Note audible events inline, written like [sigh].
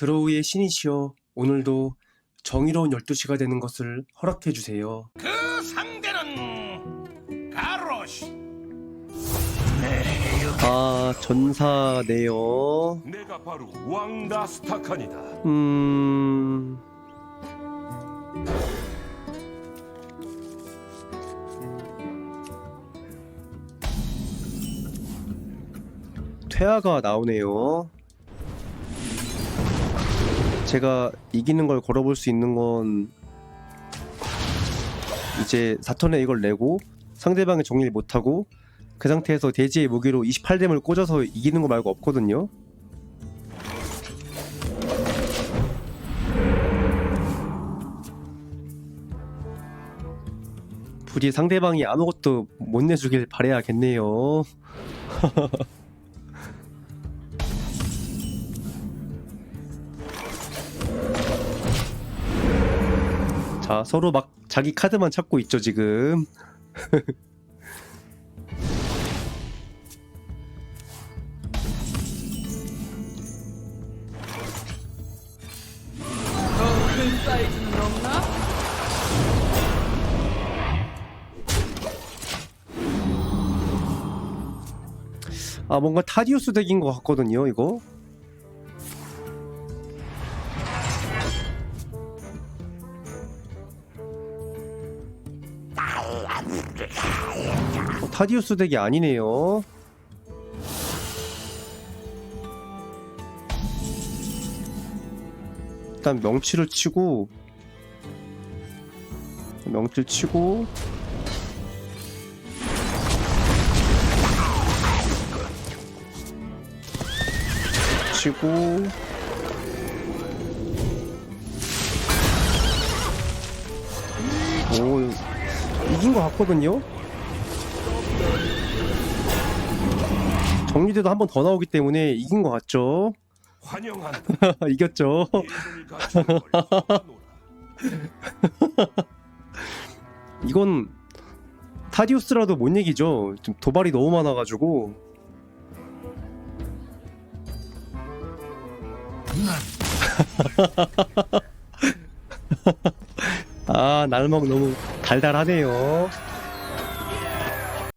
드로우의 신이시여 오늘도 정의로운 12시가 되는 것을 허락해 주세요. 그 상대는 가로시. 아 전사네요. 내가 바로 왕 나스타칸이다. 음... 퇴화가 나오네요. 제가 이기는 걸 걸어볼 수 있는 건 이제 사턴에 이걸 내고 상대방이 정리를 못하고 그 상태에서 대지의 무기로 28뎀을 꽂아서 이기는 거 말고 없거든요. 부디 상대방이 아무것도 못 내주길 바래야겠네요. [laughs] 자, 서로 막 자기 카드만 찾고 있죠, 지금. 아, 뭔가 타디우스 덱인 것 같거든요, 이거. 타디우스 덱이 아니네요. 일단 명치를 치고 명치 치고 치고 오 이긴 것 같거든요 정리돼도 한 번 더 나오기 때문에 이긴 것 같죠 환영한다. [laughs] 이겼죠. [laughs] 이건 타디우스라도 못 이기죠 좀 도발이 너무 많아가지고 [laughs] 아 날먹 너무 달달하네요